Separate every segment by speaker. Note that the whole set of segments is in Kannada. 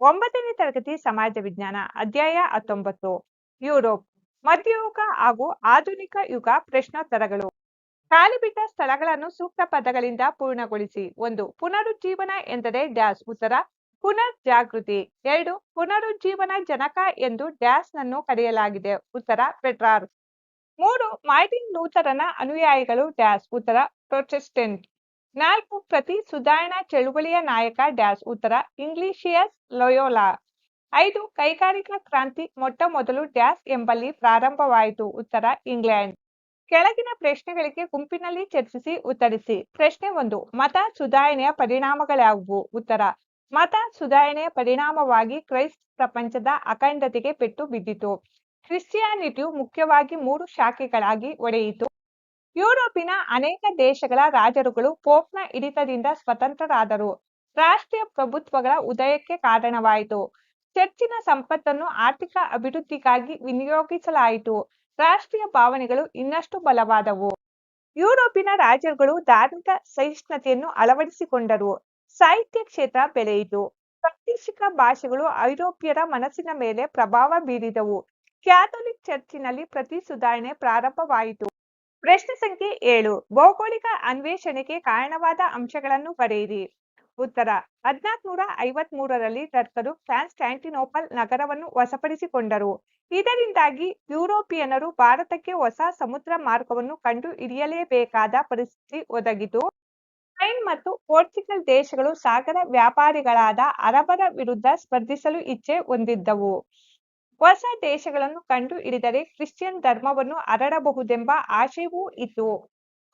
Speaker 1: ಒಂಬತ್ತನೇ ತರಗತಿ ಸಮಾಜ ವಿಜ್ಞಾನ, ಅಧ್ಯಾಯ ಹತ್ತೊಂಬತ್ತು, ಯುರೋಪ್, ಮಧ್ಯಯುಗ ಹಾಗೂ ಆಧುನಿಕ ಯುಗ ಪ್ರಶ್ನೋತ್ತರಗಳು. ಖಾಲಿಬಿಟ್ಟ ಸ್ಥಳಗಳನ್ನು ಸೂಕ್ತ ಪದಗಳಿಂದ ಪೂರ್ಣಗೊಳಿಸಿ. ಒಂದು, ಪುನರುಜ್ಜೀವನ ಎಂದರೆ ಡ್ಯಾಶ್ ಉತ್ತರ ಪುನರ್ ಜಾಗೃತಿ ಎರಡು ಪುನರುಜ್ಜೀವನ ಜನಕ ಎಂದು ಡ್ಯಾಶ್ ನನ್ನು ಕರೆಯಲಾಗಿದೆ. ಉತ್ತರ, ಪೆಟ್ರಾರ್. ಮೂರು, ಮಾರ್ಟಿನ್ ಲೂಥರನ ಅನುಯಾಯಿಗಳು ಡ್ಯಾಶ್ ಉತ್ತರ, ಪ್ರೊಟೆಸ್ಟೆಂಟ್. ನಾಲ್ಕು ಪ್ರತಿ ಸುಧಾರಣಾ ಚಳುವಳಿಯ ನಾಯಕ ಡ್ಯಾಶ್, ಉತ್ತರ, ಇಂಗ್ಲಿಷಿಯಸ್ ಲೊಯೋಲಾ. ಐದು, ಕೈಗಾರಿಕಾ ಕ್ರಾಂತಿ, ಮೊಟ್ಟ ಮೊದಲು ಡ್ಯಾಶ್ ಎಂಬಲ್ಲಿ ಪ್ರಾರಂಭವಾಯಿತು, ಉತ್ತರ, ಇಂಗ್ಲೆಂಡ್. ಕೆಳಗಿನ ಪ್ರಶ್ನೆಗಳಿಗೆ ಗುಂಪಿನಲ್ಲಿ ಚರ್ಚಿಸಿ ಉತ್ತರಿಸಿ. ಪ್ರಶ್ನೆ ಒಂದು, ಮತ ಸುಧಾರಣೆಯ ಪರಿಣಾಮಗಳ್ಯಾವುವು ಉತ್ತರ, ಮತ ಸುಧಾರಣೆಯ ಪರಿಣಾಮವಾಗಿ ಕ್ರೈಸ್ತ ಪ್ರಪಂಚದ ಅಖಂಡತೆಗೆ ಪೆಟ್ಟು ಬಿದ್ದಿತು. ಕ್ರಿಶ್ಚಿಯಾನಿಟಿಯು ಮುಖ್ಯವಾಗಿ ಮೂರು ಶಾಖೆಗಳಾಗಿ ಒಡೆಯಿತು. ಯುರೋಪಿನ ಅನೇಕ ದೇಶಗಳ ರಾಜರುಗಳು ಪೋಪ್ನ ಹಿಡಿತದಿಂದ ಸ್ವತಂತ್ರರಾದರು. ರಾಷ್ಟ್ರೀಯ ಪ್ರಭುತ್ವಗಳ ಉದಯಕ್ಕೆ ಕಾರಣವಾಯಿತು. ಚರ್ಚಿನ ಸಂಪತ್ತನ್ನು ಆರ್ಥಿಕ ಅಭಿವೃದ್ಧಿಗಾಗಿ ವಿನಿಯೋಗಿಸಲಾಯಿತು. ರಾಷ್ಟ್ರೀಯ ಭಾವನೆಗಳು ಇನ್ನಷ್ಟು ಬಲವಾದವು. ಯುರೋಪಿನ ರಾಜರುಗಳು ಧಾರ್ಮಿಕ ಸಹಿಷ್ಣುತೆಯನ್ನು ಅಳವಡಿಸಿಕೊಂಡರು. ಸಾಹಿತ್ಯ ಕ್ಷೇತ್ರ ಬೆಳೆಯಿತು. ಪ್ರಾದೇಶಿಕ ಭಾಷೆಗಳು ಐರೋಪ್ಯರ ಮನಸ್ಸಿನ ಮೇಲೆ ಪ್ರಭಾವ ಬೀರಿದವು. ಕ್ಯಾಥೋಲಿಕ್ ಚರ್ಚಿನಲ್ಲಿ ಪ್ರತಿ ಸುಧಾರಣೆ ಪ್ರಾರಂಭವಾಯಿತು. ಪ್ರಶ್ನೆ ಸಂಖ್ಯೆ ಏಳು. ಭೌಗೋಳಿಕ ಅನ್ವೇಷಣೆಗೆ ಕಾರಣವಾದ ಅಂಶಗಳನ್ನು ಬರೆಯಿರಿ. ಉತ್ತರ, ಹದಿನಾಲ್ಕುನೂರ ಐವತ್ ಮೂರರಲ್ಲಿ ಟರ್ಕರು ಕಾನ್ಸ್ಟ್ಯಾಂಟಿನೋಪಲ್ ನಗರವನ್ನು ವಶಪಡಿಸಿಕೊಂಡರು. ಇದರಿಂದಾಗಿ ಯುರೋಪಿಯನರು ಭಾರತಕ್ಕೆ ಹೊಸ ಸಮುದ್ರ ಮಾರ್ಗವನ್ನು ಕಂಡು ಹಿಡಿಯಲೇಬೇಕಾದ ಪರಿಸ್ಥಿತಿ ಒದಗಿತು. ಸ್ಪೈನ್ ಮತ್ತು ಪೋರ್ಚುಗಲ್ ದೇಶಗಳು ಸಾಗರ ವ್ಯಾಪಾರಿಗಳಾದ ಅರಬರ ವಿರುದ್ಧ ಸ್ಪರ್ಧಿಸಲು ಇಚ್ಛೆ ಹೊಂದಿದ್ದವು. ಹೊಸ ದೇಶಗಳನ್ನು ಕಂಡು ಹಿಡಿದರೆ ಕ್ರಿಶ್ಚಿಯನ್ ಧರ್ಮವನ್ನು ಹರಡಬಹುದೆಂಬ ಆಶಯವೂ ಇತ್ತು.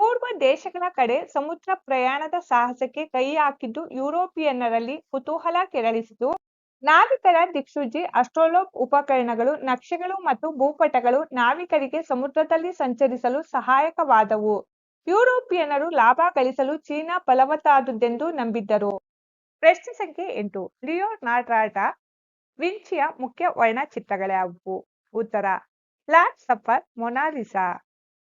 Speaker 1: ಪೂರ್ವ ದೇಶಗಳ ಕಡೆ ಸಮುದ್ರ ಪ್ರಯಾಣದ ಸಾಹಸಕ್ಕೆ ಕೈ ಹಾಕಿದ್ದು ಯುರೋಪಿಯನ್ನರಲ್ಲಿ ಕುತೂಹಲ ಕೆರಳಿಸಿತು. ನಾವಿಕರ ದಿಕ್ಸೂಚಿ ಅಸ್ಟ್ರೋಲೋಪ್ ಉಪಕರಣಗಳು, ನಕ್ಷೆಗಳು ಮತ್ತು ಭೂಪಟಗಳು ನಾವಿಕರಿಗೆ ಸಮುದ್ರದಲ್ಲಿ ಸಂಚರಿಸಲು ಸಹಾಯಕವಾದವು. ಯುರೋಪಿಯನ್ನರು ಲಾಭ ಗಳಿಸಲು ಚೀನಾ ಫಲವತ್ತಾದುದೆಂದು ನಂಬಿದ್ದರು. ಪ್ರಶ್ನೆ ಸಂಖ್ಯೆ ಎಂಟು. ಲಿಯೋನಾರ್ಡಾ ವಿಂಚಿಯ ಮುಖ್ಯ ವರ್ಣಚಿತ್ರಗಳ್ಯಾವುವು ಉತ್ತರ, ಲಾರ್ಡ್ ಸಫರ್ ಮೊನಾಲಿಸಾ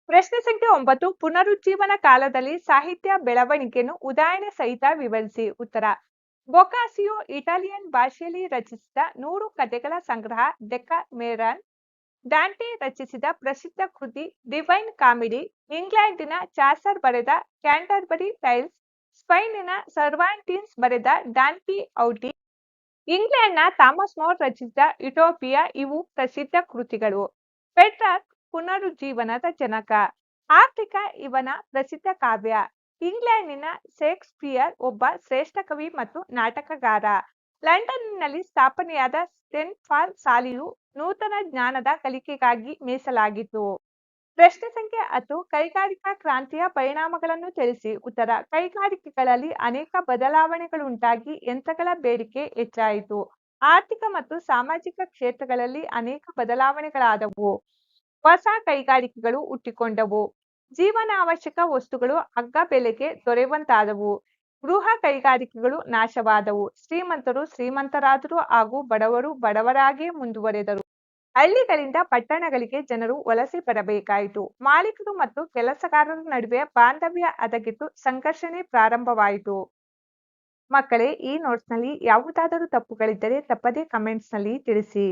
Speaker 1: ಪ್ರಶ್ನೆ ಸಂಖ್ಯೆ ಒಂಬತ್ತು, ಪುನರುಜ್ಜೀವನ ಕಾಲದಲ್ಲಿ ಸಾಹಿತ್ಯ ಬೆಳವಣಿಗೆಯನ್ನು ಉದಾಹರಣೆ ಸಹಿತ ವಿವರಿಸಿ. ಉತ್ತರ, ಬೊಕಾಸಿಯೋ ಇಟಾಲಿಯನ್ ಭಾಷೆಯಲ್ಲಿ ರಚಿಸಿದ ನೂರು ಕಥೆಗಳ ಸಂಗ್ರಹ ಡೆಕ ಮೇರನ್ ಡ್ಯಾಂಟಿ ರಚಿಸಿದ ಪ್ರಸಿದ್ಧ ಕೃತಿ ಡಿವೈನ್ ಕಾಮಿಡಿ, ಇಂಗ್ಲೆಂಡಿನ ಚಾಸರ್ ಬರೆದ ಕ್ಯಾಂಟರ್ಬರಿ ಟೈಲ್ಸ್, ಸ್ಪೈನಿನ ಸರ್ವಾಂಟಿನ್ಸ್ ಬರೆದ ಡ್ಯಾಂಟಿ ಔಟಿ ಇಂಗ್ಲೆಂಡ್ನ ಥಾಮಸ್ ಮೋರ್ ರಚಿಸಿದ ಯುಟೋಪಿಯಾ ಇವು ಪ್ರಸಿದ್ಧ ಕೃತಿಗಳು. ಪೆಟ್ರಾರ್ಕ್ ಪುನರುಜ್ಜೀವನದ ಜನಕ. ಆರ್ಥಿಕ ಇವನ ಪ್ರಸಿದ್ಧ ಕಾವ್ಯ. ಇಂಗ್ಲೆಂಡಿನ ಶೇಕ್ಸ್ಪಿಯರ್ ಒಬ್ಬ ಶ್ರೇಷ್ಠ ಕವಿ ಮತ್ತು ನಾಟಕಗಾರ. ಲಂಡನ್ನಿನಲ್ಲಿ ಸ್ಥಾಪನೆಯಾದ ಸೆಂಟ್ ಫಾರ್ ಶಾಲೆಯು ನೂತನ ಜ್ಞಾನದ ಕಲಿಕೆಗಾಗಿ ಮೀಸಲಾಗಿತ್ತು. ಪ್ರಶ್ನೆ ಸಂಖ್ಯೆ ಹತ್ತು, ಕೈಗಾರಿಕಾ ಕ್ರಾಂತಿಯ ಪರಿಣಾಮಗಳನ್ನು ತಿಳಿಸಿ. ಉತ್ತರ, ಕೈಗಾರಿಕೆಗಳಲ್ಲಿ ಅನೇಕ ಬದಲಾವಣೆಗಳುಂಟಾಗಿ ಯಂತ್ರಗಳ ಬೇಡಿಕೆ ಹೆಚ್ಚಾಯಿತು. ಆರ್ಥಿಕ ಮತ್ತು ಸಾಮಾಜಿಕ ಕ್ಷೇತ್ರಗಳಲ್ಲಿ ಅನೇಕ ಬದಲಾವಣೆಗಳಾದವು. ಹೊಸ ಕೈಗಾರಿಕೆಗಳು ಹುಟ್ಟಿಕೊಂಡವು. ಜೀವನಾವಶ್ಯಕ ವಸ್ತುಗಳು ಅಗ್ಗ ಬೆಲೆಗೆ ದೊರೆಯುವಂತಾದವು ಗೃಹ ಕೈಗಾರಿಕೆಗಳು ನಾಶವಾದವು. ಶ್ರೀಮಂತರು ಶ್ರೀಮಂತರಾದರು ಹಾಗೂ ಬಡವರು ಬಡವರಾಗಿಯೇ ಮುಂದುವರೆದರು. ಹಳ್ಳಿಗಳಿಂದ ಪಟ್ಟಣಗಳಿಗೆ ಜನರು ವಲಸೆ ಬರಬೇಕಾಯಿತು. ಮಾಲೀಕರು ಮತ್ತು ಕೆಲಸಗಾರರ ನಡುವೆ ಬಾಂಧವ್ಯ ಅದಗಿತ್ತು ಸಂಘರ್ಷಣೆ ಪ್ರಾರಂಭವಾಯಿತು. ಮಕ್ಕಳೇ, ಈ ನೋಟ್ಸ್ನಲ್ಲಿ ಯಾವುದಾದರೂ ತಪ್ಪುಗಳಿದ್ದರೆ ತಪ್ಪದೇ ಕಮೆಂಟ್ಸ್ನಲ್ಲಿ ತಿಳಿಸಿ.